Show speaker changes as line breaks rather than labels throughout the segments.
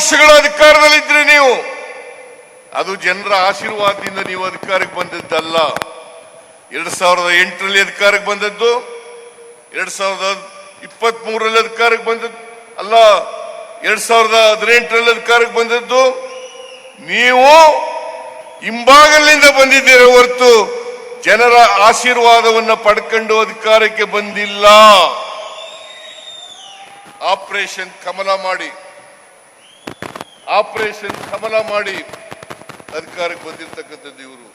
ವರ್ಷಗಳ ಅಧಿಕಾರದಲ್ಲಿದ್ರೆ ನೀವು. ಅದು ಜನರ ಆಶೀರ್ವಾದದಿಂದ ನೀವು ಅಧಿಕಾರಕ್ಕೆ ಬಂದದ್ದಲ್ಲ. ಎರಡ್ ಸಾವಿರದ ಎಂಟರಲ್ಲಿ ಅಧಿಕಾರಕ್ಕೆ ಬಂದದ್ದು, ಎರಡ್ ಸಾವಿರದ ಇಪ್ಪತ್ತ್ ಮೂರರಲ್ಲಿ ಅಧಿಕಾರಕ್ಕೆ ಬಂದದ್ದು, ಅಲ್ಲ, ಎರಡ್ ಸಾವಿರದ ಹದಿನೆಂಟರಲ್ಲಿ ಅಧಿಕಾರಕ್ಕೆ ಬಂದದ್ದು. ನೀವು ಹಿಂಭಾಗಲಿಂದ ಬಂದಿದ್ದೀರ ಹೊರತು ಜನರ ಆಶೀರ್ವಾದವನ್ನು ಪಡ್ಕೊಂಡು ಅಧಿಕಾರಕ್ಕೆ ಬಂದಿಲ್ಲ. ಆಪರೇಷನ್ ಕಮಲ ಮಾಡಿ. ಆಪರೇಷನ್ ಕಮಲ ಮಾಡಿ ಅಧಿಕಾರಕ್ಕೆ ಬಂದಿರತಕ್ಕಂಥದ್ದು ಇವರು.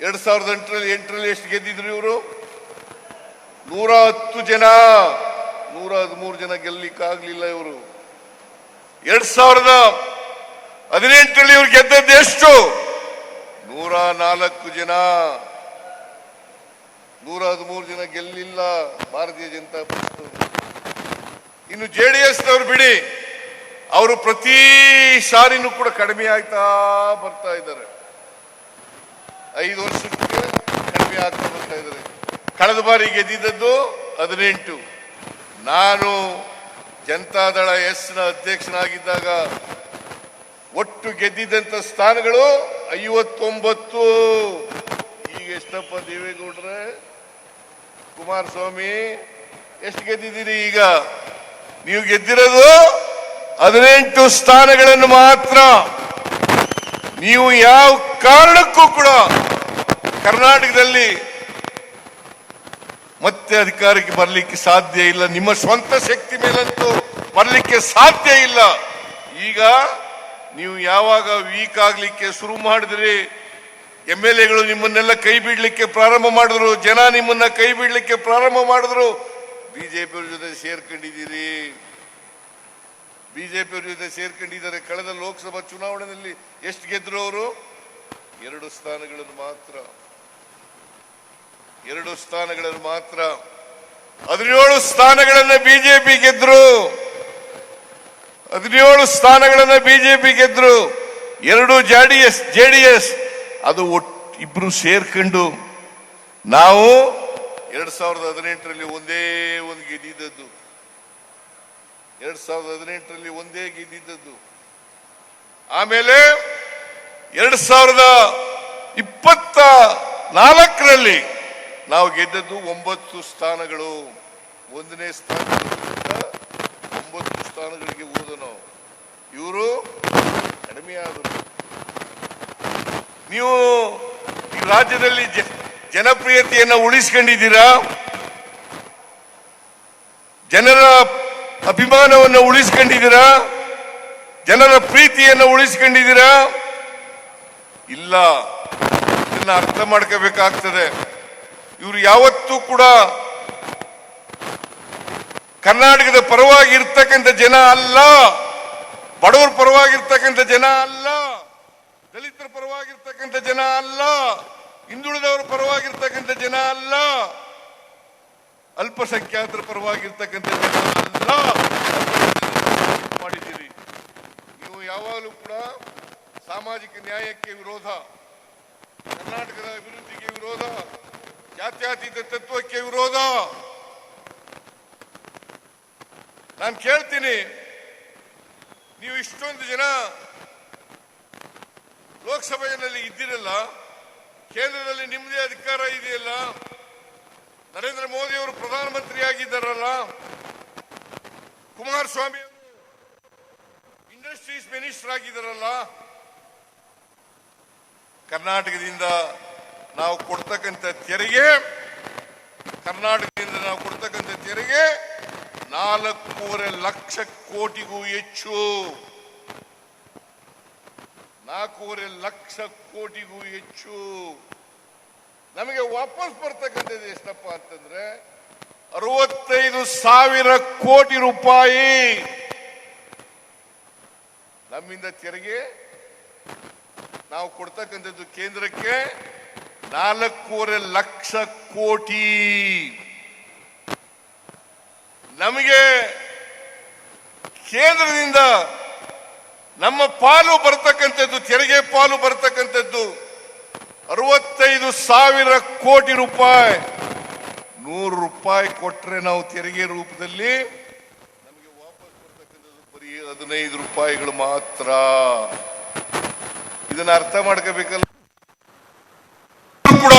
ಎರಡ್ ಸಾವಿರದ ಎಂಟರಲ್ಲಿ ಎಂಟರಲ್ಲಿ ಎಷ್ಟು ಗೆದ್ದಿದ್ರು ಇವರು? ನೂರ ಹತ್ತು ಜನ. ನೂರ ಹದಿಮೂರು ಜನ ಗೆಲ್ಲಿಕ್ಕಾಗ್ಲಿಲ್ಲ ಇವರು. ಎರಡ್ ಸಾವಿರದ ಹದಿನೆಂಟರಲ್ಲಿ ಇವ್ರು ಗೆದ್ದದ್ದು ಎಷ್ಟು? ನೂರ ನಾಲ್ಕು ಜನ. ನೂರ ಹದಿಮೂರು ಜನ ಗೆಲ್ಲಿಲ್ಲ. ಭಾರತೀಯ ಜನತಾ ಪಕ್ಷ ಇನ್ನು ಜೆ ಡಿ ಬಿಡಿ. ಅವರು ಪ್ರತಿ ಸಾರಿನೂ ಕೂಡ ಕಡಿಮೆ ಆಗ್ತಾ ಬರ್ತಾ ಇದ್ದಾರೆ. ಐದು ವರ್ಷಕ್ಕೆ ಕಡಿಮೆ ಆಗ್ತಾ ಬರ್ತಾ ಇದ್ದಾರೆ. ಕಳೆದ ಬಾರಿ ಗೆದ್ದಿದ್ದದ್ದು ಹದಿನೆಂಟು. ನಾನು ಜನತಾದಳ ಎಸ್ನ ಅಧ್ಯಕ್ಷನಾಗಿದ್ದಾಗ ಒಟ್ಟು ಗೆದ್ದಿದ್ದಂಥ ಸ್ಥಾನಗಳು ಐವತ್ತೊಂಬತ್ತು. ಈಗ ಎಷ್ಟಪ್ಪ ದೇವೇಗೌಡ್ರೆ? ಕುಮಾರಸ್ವಾಮಿ, ಎಷ್ಟು ಗೆದ್ದಿದ್ದೀರಿ ಈಗ? ನೀವು ಗೆದ್ದಿರೋದು ಹದಿನೆಂಟು ಸ್ಥಾನಗಳನ್ನು ಮಾತ್ರ ನೀವು ಯಾವ ಕಾರಣಕ್ಕೂ ಕೂಡ ಕರ್ನಾಟಕದಲ್ಲಿ ಮತ್ತೆ ಅಧಿಕಾರಕ್ಕೆ ಬರಲಿಕ್ಕೆ ಸಾಧ್ಯ ಇಲ್ಲ. ನಿಮ್ಮ ಸ್ವಂತ ಶಕ್ತಿ ಮೇಲಂತೂ ಬರಲಿಕ್ಕೆ ಸಾಧ್ಯ ಇಲ್ಲ. ಈಗ ನೀವು ಯಾವಾಗ ವೀಕ್ ಆಗ್ಲಿಕ್ಕೆ ಶುರು ಮಾಡಿದ್ರಿ? ಎಂ ಎಲ್ ಎಗಳು ನಿಮ್ಮನ್ನೆಲ್ಲ ಕೈ ಬಿಡ್ಲಿಕ್ಕೆ ಪ್ರಾರಂಭ ಮಾಡಿದ್ರು. ಜನ ನಿಮ್ಮನ್ನ ಕೈ ಬಿಡ್ಲಿಕ್ಕೆ ಪ್ರಾರಂಭ ಮಾಡಿದ್ರು. ಬಿಜೆಪಿ ಜೊತೆ ಸೇರ್ಕೊಂಡಿದ್ದೀರಿ. ಬಿಜೆಪಿ ಅವರು ಜೊತೆ ಸೇರ್ಕೊಂಡಿದ್ದಾರೆ. ಕಳೆದ ಲೋಕಸಭಾ ಚುನಾವಣೆಯಲ್ಲಿ ಎಷ್ಟು ಗೆದ್ರು ಅವರು? ಎರಡು ಸ್ಥಾನಗಳನ್ನು ಮಾತ್ರ. ಎರಡು ಸ್ಥಾನಗಳನ್ನು ಮಾತ್ರ. ಹದಿನೇಳು ಸ್ಥಾನಗಳನ್ನ ಬಿಜೆಪಿ ಗೆದ್ರು. ಹದಿನೇಳು ಸ್ಥಾನಗಳನ್ನ ಬಿಜೆಪಿ ಗೆದ್ರು. ಎರಡು ಜೆಡಿಎಸ್ ಜೆಡಿಎಸ್ ಅದು ಇಬ್ರು ಸೇರ್ಕೊಂಡು ನಾವು ಎರಡ್ ಸಾವಿರದ ಹದಿನೆಂಟರಲ್ಲಿ ಒಂದೇ ಒಂದು ಗೆದ್ದಿದ್ದದ್ದು. ಎರಡ್ ಸಾವಿರದ ಹದಿನೆಂಟರಲ್ಲಿ ಒಂದೇ ಗೆದ್ದಿದ್ದದ್ದು ಆಮೇಲೆ ಎರಡ್ ಸಾವಿರದ ಇಪ್ಪತ್ತ ನಾಲ್ಕರಲ್ಲಿ ನಾವು ಗೆದ್ದದ್ದು ಒಂಬತ್ತು ಸ್ಥಾನಗಳು. ಒಂದನೇ ಸ್ಥಾನ ಒಂಬತ್ತು ಸ್ಥಾನಗಳಿಗೆ ಹೋದ ನಾವು. ಇವರು ಕಡಿಮೆ ಆದರು. ನೀವು ಈ ರಾಜ್ಯದಲ್ಲಿ ಜನಪ್ರಿಯತೆಯನ್ನ ಉಳಿಸ್ಕೊಂಡಿದ್ದೀರಾ? ಜನರ ಅಭಿಮಾನವನ್ನು ಉಳಿಸ್ಕೊಂಡಿದ್ದೀರಾ? ಜನರ ಪ್ರೀತಿಯನ್ನು ಉಳಿಸ್ಕೊಂಡಿದ್ದೀರಾ? ಇಲ್ಲ, ಇದನ್ನ ಅರ್ಥ ಮಾಡ್ಕೋಬೇಕಾಗ್ತದೆ. ಇವರು ಯಾವತ್ತೂ ಕೂಡ ಕರ್ನಾಟಕದ ಪರವಾಗಿ ಇರ್ತಕ್ಕಂಥ ಜನ ಅಲ್ಲ. ಬಡವರ ಪರವಾಗಿರ್ತಕ್ಕಂಥ ಜನ ಅಲ್ಲ. ದಲಿತರ ಪರವಾಗಿರ್ತಕ್ಕಂಥ ಜನ ಅಲ್ಲ. ಹಿಂದುಳಿದವರ ಪರವಾಗಿರ್ತಕ್ಕಂಥ ಜನ ಅಲ್ಲ. ಅಲ್ಪಸಂಖ್ಯಾತರ ಪರವಾಗಿರ್ತಕ್ಕಂಥ ಜನ ಅಲ್ಲ ಮಾಡಿದ್ದೀರಿ ನೀವು ಯಾವಾಗಲೂ ಕೂಡ ಸಾಮಾಜಿಕ ನ್ಯಾಯಕ್ಕೆ ವಿರೋಧ, ಕರ್ನಾಟಕದ ಅಭಿವೃದ್ಧಿಗೆ ವಿರೋಧ, ಜಾತ್ಯತೀತ ತತ್ವಕ್ಕೆ ವಿರೋಧ. ನಾನು ಕೇಳ್ತೀನಿ, ನೀವು ಇಷ್ಟೊಂದು ಜನ ಲೋಕಸಭೆಯಲ್ಲಿ ಇದ್ದಿರಲ್ಲ, ಕೇಂದ್ರದಲ್ಲಿ ನಿಮ್ಮದೇ ಅಧಿಕಾರ ಇದೆಯಲ್ಲ? ನರೇಂದ್ರ ಮೋದಿ ಅವರು ಪ್ರಧಾನಮಂತ್ರಿ ಆಗಿದ್ದಾರಲ್ಲ ಕುಮಾರಸ್ವಾಮಿ ಇಂಡಸ್ಟ್ರೀಸ್ ಮಿನಿಸ್ಟರ್ ಆಗಿದ್ದಾರಲ್ಲ? ಕರ್ನಾಟಕದಿಂದ ನಾವು ಕೊಡ್ತಕ್ಕಂಥ ತೆರಿಗೆ, ಕರ್ನಾಟಕದಿಂದ ನಾವು ಕೊಡ್ತಕ್ಕಂಥ ತೆರಿಗೆ ನಾಲ್ಕೂವರೆ ಲಕ್ಷ ಕೋಟಿಗೂ ಹೆಚ್ಚು. ನಾಲ್ಕೂವರೆ ಲಕ್ಷ ಕೋಟಿಗೂ ಹೆಚ್ಚು. ನಮಗೆ ವಾಪಸ್ ಬರ್ತಕ್ಕಂಥದ್ದು ಎಷ್ಟಪ್ಪ ಅಂತಂದ್ರೆ ಅರವತ್ತೈದು ಸಾವಿರ ಕೋಟಿ ರೂಪಾಯಿ. ನಮ್ಮಿಂದ ತೆರಿಗೆ ನಾವು ಕೊಡ್ತಕ್ಕಂಥದ್ದು ಕೇಂದ್ರಕ್ಕೆ ನಾಲ್ಕೂವರೆ ಲಕ್ಷ ಕೋಟಿ. ನಮಗೆ ಕೇಂದ್ರದಿಂದ ನಮ್ಮ ಪಾಲು ಬರ್ತಕ್ಕಂಥದ್ದು, ತೆರಿಗೆ ಪಾಲು ಬರ್ತಕ್ಕಂಥದ್ದು ಅರವತ್ತೈದು ಸಾವಿರ ಕೋಟಿ ರೂಪಾಯಿ. ನೂರು ರೂಪಾಯಿ ಕೊಟ್ಟರೆ ನಾವು ತೆರಿಗೆ ರೂಪದಲ್ಲಿ ನಮಗೆ ವಾಪಸ್ ಬರ್ತಕ್ಕಂಥದ್ದು ಬರೀ ಹದಿನೈದು ರೂಪಾಯಿಗಳು ಮಾತ್ರ. ಇದನ್ನ ಅರ್ಥ ಮಾಡ್ಕೋಬೇಕಲ್ಲ. ಕೂಡ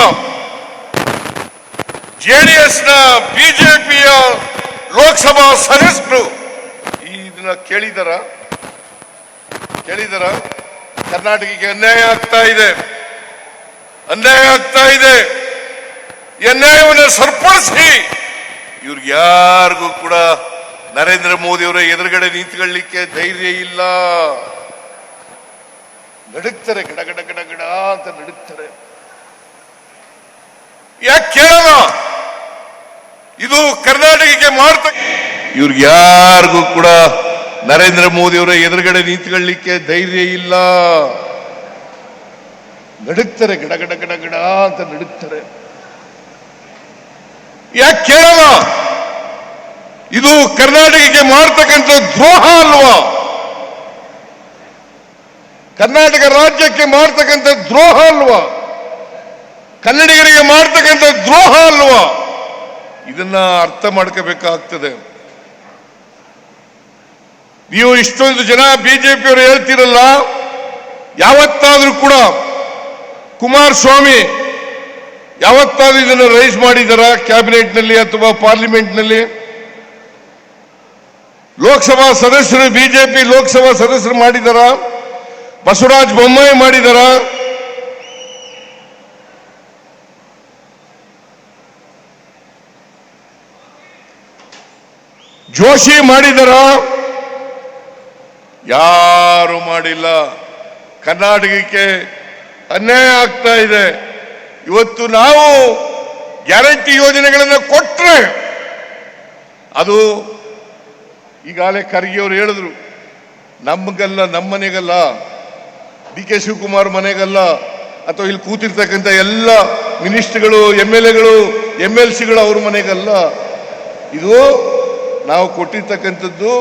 ಜೆಡಿಎಸ್ನ ಬಿಜೆಪಿಯ ಲೋಕಸಭಾ ಸದಸ್ಯರು ಈ ಇದನ್ನ ಕೇಳಿದಾರ? ಕೇಳಿದಾರ? ಕರ್ನಾಟಕಕ್ಕೆ ಅನ್ಯಾಯ ಆಗ್ತಾ ಇದೆ. ಅನ್ಯಾಯ ಆಗ್ತಾ ಇದೆ. ಅನ್ಯಾಯವನ್ನು ಸರಿಪಡಿಸಿ ಇವ್ರಿಗೆ ಯಾರಿಗೂ ಕೂಡ ನರೇಂದ್ರ ಮೋದಿಯವರ ಎದುರುಗಡೆ ನಿಂತ್ಕೊಳ್ಳಿಕ್ಕೆ ಧೈರ್ಯ ಇಲ್ಲ. ನಡುಕ್ತಾರೆ ಗಡ ಗಡ ಗಡ ಗಡ ಅಂತ ನಡುಕ್ತಾರೆ ಯಾಕೆ ಕೇಳಲ್ಲ ಇದು ಕರ್ನಾಟಕಕ್ಕೆ ಮಾರ್ತ ಇವ್ರಿಗೆ ಯಾರಿಗೂ ಕೂಡ ನರೇಂದ್ರ ಮೋದಿ ಅವರ ಎದುರುಗಡೆ ನಿಂತ್ಕೊಳ್ಳಿಕ್ಕೆ ಧೈರ್ಯ ಇಲ್ಲ. ನಡುಕ್ತಾರೆ ಗಡ ಗಡ ಗಡ ಗಡ ಅಂತ ನಡುಕ್ತಾರೆ ಯಾಕೆ ಕೇಳಲ್ಲ ಇದು ಕರ್ನಾಟಕಕ್ಕೆ ಮಾಡ್ತಕ್ಕಂಥ ದ್ರೋಹ ಅಲ್ವಾ? ಕರ್ನಾಟಕ ರಾಜ್ಯಕ್ಕೆ ಮಾಡ್ತಕ್ಕಂಥ ದ್ರೋಹ ಅಲ್ವಾ? ಕನ್ನಡಿಗರಿಗೆ ಮಾಡ್ತಕ್ಕಂಥ ದ್ರೋಹ ಅಲ್ವಾ? ಇದನ್ನ ಅರ್ಥ ಮಾಡ್ಕೋಬೇಕಾಗ್ತದೆ. ನೀವು ಇಷ್ಟೊಂದು ಜನ ಬಿಜೆಪಿಯವರು ಹೇಳ್ತಿರಲ್ಲ, ಯಾವತ್ತಾದ್ರೂ ಕೂಡ ಕುಮಾರಸ್ವಾಮಿ ಯಾವತ್ತಾದ್ರೂ ಇದನ್ನು ರೈಸ್ ಮಾಡಿದಾರ ಕ್ಯಾಬಿನೆಟ್ನಲ್ಲಿ ಅಥವಾ ಪಾರ್ಲಿಮೆಂಟ್ನಲ್ಲಿ? ಲೋಕಸಭಾ ಸದಸ್ಯರು, ಬಿಜೆಪಿ ಲೋಕಸಭಾ ಸದಸ್ಯರು ಮಾಡಿದಾರ? ಬಸವರಾಜ ಬೊಮ್ಮಾಯಿ ಮಾಡಿದಾರ? ಜೋಶಿ ಮಾಡಿದಾರ? ಯಾರು ಮಾಡಿಲ್ಲ. ಕರ್ನಾಟಕಕ್ಕೆ ಅನ್ಯಾಯ ಆಗ್ತಾ ಇದೆ. ಇವತ್ತು ನಾವು ಗ್ಯಾರಂಟಿ ಯೋಜನೆಗಳನ್ನು ಕೊಟ್ಟರೆ ಅದು ಈಗಾಗಲೇ ಖರ್ಗೆ ಅವರು ಹೇಳಿದ್ರು, ನಮಗಲ್ಲ, ನಮ್ಮ ಮನೆಗಲ್ಲ, ಡಿ ಕೆ ಶಿವಕುಮಾರ್ ಮನೆಗಲ್ಲ, ಅಥವಾ ಇಲ್ಲಿ ಕೂತಿರ್ತಕ್ಕಂಥ ಎಲ್ಲ ಮಿನಿಸ್ಟ್ರುಗಳು ಎಂ ಎಲ್ ಎಗಳು ಎಂ ಎಲ್ ಸಿಗಳು ಅವ್ರ ಮನೆಗಲ್ಲ. ಇದು ನಾವು ಕೊಟ್ಟಿರ್ತಕ್ಕಂಥದ್ದು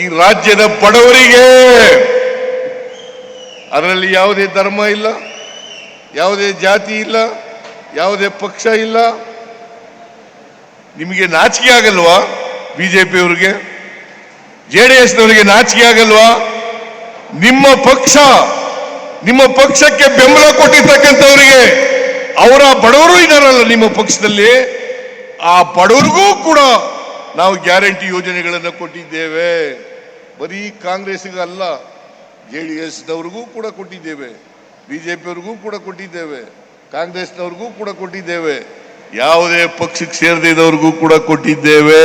ಈ ರಾಜ್ಯದ ಬಡವರಿಗೆ. ಅದರಲ್ಲಿ ಯಾವುದೇ ಧರ್ಮ ಇಲ್ಲ, ಯಾವುದೇ ಜಾತಿ ಇಲ್ಲ, ಯಾವುದೇ ಪಕ್ಷ ಇಲ್ಲ. ನಿಮಗೆ ನಾಚಿಕೆ ಆಗಲ್ವಾ ಬಿ ಜೆ ಡಿ ಎಸ್ನವರಿಗೆ ನಾಚಿಕೆ ಆಗಲ್ವಾ? ನಿಮ್ಮ ಪಕ್ಷ, ನಿಮ್ಮ ಪಕ್ಷಕ್ಕೆ ಬೆಂಬಲ ಕೊಟ್ಟಿರ್ತಕ್ಕಂಥವರಿಗೆ ಅವರ ಬಡವರು ಇದಾರಲ್ಲ ನಿಮ್ಮ ಪಕ್ಷದಲ್ಲಿ, ಆ ಬಡವರಿಗೂ ಕೂಡ ನಾವು ಗ್ಯಾರಂಟಿ ಯೋಜನೆಗಳನ್ನು ಕೊಟ್ಟಿದ್ದೇವೆ. ಬರೀ ಕಾಂಗ್ರೆಸ್ಗೆ ಅಲ್ಲ, ಜೆ ಡಿ ಎಸ್ನವ್ರಿಗೂ ಕೂಡ ಕೊಟ್ಟಿದ್ದೇವೆ, ಬಿ ಜೆ ಪಿಯವ್ರಿಗೂ ಕೂಡ ಕೊಟ್ಟಿದ್ದೇವೆ, ಕಾಂಗ್ರೆಸ್ನವ್ರಿಗೂ ಕೂಡ ಕೊಟ್ಟಿದ್ದೇವೆ, ಯಾವುದೇ ಪಕ್ಷಕ್ಕೆ ಸೇರದಿದ್ದವ್ರಿಗೂ ಕೂಡ ಕೊಟ್ಟಿದ್ದೇವೆ.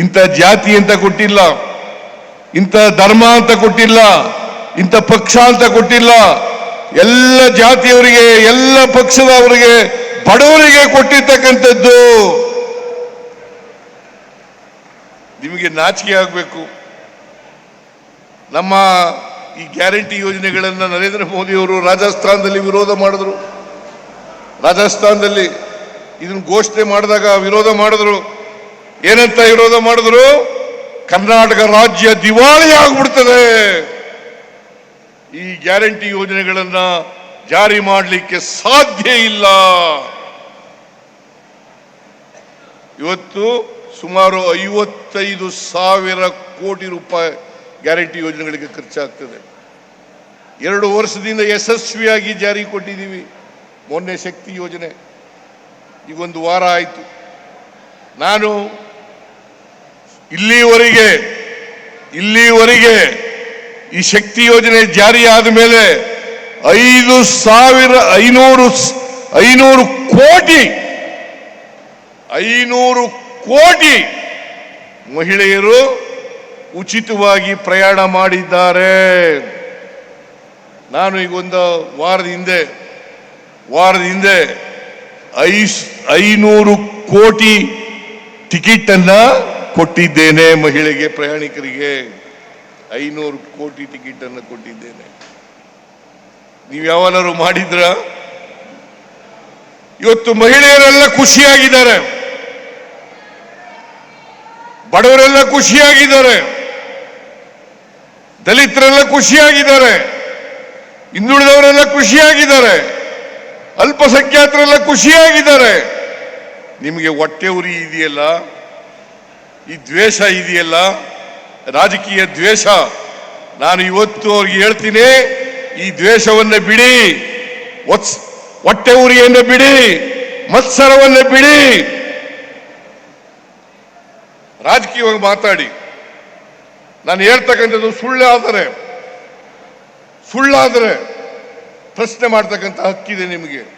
ಇಂಥ ಜಾತಿ ಅಂತ ಕೊಟ್ಟಿಲ್ಲ, ಇಂಥ ಧರ್ಮ ಅಂತ ಕೊಟ್ಟಿಲ್ಲ, ಇಂಥ ಪಕ್ಷ ಅಂತ ಕೊಟ್ಟಿಲ್ಲ. ಎಲ್ಲ ಜಾತಿಯವರಿಗೆ, ಎಲ್ಲ ಪಕ್ಷದವರಿಗೆ, ಬಡವರಿಗೆ ಕೊಟ್ಟಿರ್ತಕ್ಕಂಥದ್ದು. ನಿಮಗೆ ನಾಚಿಕೆ ಆಗಬೇಕು. ನಮ್ಮ ಈ ಗ್ಯಾರಂಟಿ ಯೋಜನೆಗಳನ್ನು ನರೇಂದ್ರ ಮೋದಿ ಅವರು ರಾಜಸ್ಥಾನದಲ್ಲಿ ವಿರೋಧ ಮಾಡಿದ್ರು. ರಾಜಸ್ಥಾನದಲ್ಲಿ ಇದನ್ನು ಘೋಷಣೆ ಮಾಡಿದಾಗ ವಿರೋಧ ಮಾಡಿದ್ರು. ಏನಂತ ವಿರೋಧ ಮಾಡಿದ್ರು? ಕರ್ನಾಟಕ ರಾಜ್ಯ ದಿವಾಳಿ ಆಗ್ಬಿಡ್ತದೆ. ಈ ಗ್ಯಾರಂಟಿ ಯೋಜನೆಗಳನ್ನ ಜಾರಿ ಮಾಡಲಿಕ್ಕೆ ಸಾಧ್ಯ ಇಲ್ಲ. ಇವತ್ತು ಸುಮಾರು ಐವತ್ತೈದು ಸಾವಿರ ಕೋಟಿ ರೂಪಾಯಿ ಗ್ಯಾರಂಟಿ ಯೋಜನೆಗಳಿಗೆ ಖರ್ಚಾಗ್ತದೆ. ಎರಡು ವರ್ಷದಿಂದ ಯಶಸ್ವಿಯಾಗಿ ಜಾರಿ ಕೊಟ್ಟಿದ್ದೀವಿ. ಮೊನ್ನೆ ಶಕ್ತಿ ಯೋಜನೆ. ಈಗೊಂದು ವಾರ ಆಯಿತು. ನಾನು ಇಲ್ಲಿವರೆಗೆ ಇಲ್ಲಿವರೆಗೆ ಈ ಶಕ್ತಿ ಯೋಜನೆ ಜಾರಿ ಆದ ಮೇಲೆ ಐದು ಸಾವಿರ ಐನೂರು ಐನೂರು ಕೋಟಿ ಐನೂರು ಕೋಟಿ ಮಹಿಳೆಯರು ಉಚಿತವಾಗಿ ಪ್ರಯಾಣ ಮಾಡಿದ್ದಾರೆ. ನಾನು ಈಗ ಒಂದು ವಾರದ ಹಿಂದೆ ವಾರದ ಹಿಂದೆ ಐಸ್, ಐನೂರು ಕೋಟಿ ಟಿಕೆಟ್ ಅನ್ನ ಕೊಟ್ಟಿದ್ದೇನೆ ಮಹಿಳೆಗೆ ಪ್ರಯಾಣಿಕರಿಗೆ ಐನೂರು ಕೋಟಿ ಟಿಕೆಟ್ ಅನ್ನು ಕೊಟ್ಟಿದ್ದೇನೆ. ನೀವು ಯಾವನಾದ್ರು ಮಾಡಿದ್ರ? ಇವತ್ತು ಮಹಿಳೆಯರೆಲ್ಲ ಖುಷಿಯಾಗಿದ್ದಾರೆ. ಬಡವರೆಲ್ಲ ಖುಷಿಯಾಗಿದ್ದಾರೆ. ದಲಿತರೆಲ್ಲ ಖುಷಿಯಾಗಿದ್ದಾರೆ. ಹಿಂದುಳಿದವರೆಲ್ಲ ಖುಷಿಯಾಗಿದ್ದಾರೆ. ಅಲ್ಪಸಂಖ್ಯಾತರೆಲ್ಲ ಖುಷಿಯಾಗಿದ್ದಾರೆ. ನಿಮಗೆ ಹೊಟ್ಟೆ ಉರಿ ಇದೆಯಲ್ಲ? ಈ ದ್ವೇಷ ಇದೆಯಲ್ಲ? ರಾಜಕೀಯ ದ್ವೇಷ. ನಾನು ಇವತ್ತು ಅವ್ರಿಗೆ ಹೇಳ್ತೀನಿ, ಈ ದ್ವೇಷವನ್ನ ಬಿಡಿ. ಹೊಟ್ಟೆ ಉರಿಯನ್ನ ಬಿಡಿ. ಮತ್ಸರವನ್ನ ಬಿಡಿ. ರಾಜಕೀಯವಾಗಿ ಮಾತಾಡಿ. ನಾನು ಹೇಳ್ತಕ್ಕಂಥದ್ದು ಸುಳ್ಳಾದರೆ ಸುಳ್ಳಾದರೆ ಪ್ರಶ್ನೆ ಮಾಡ್ತಕ್ಕಂಥ ಹಕ್ಕಿದೆ ನಿಮಗೆ.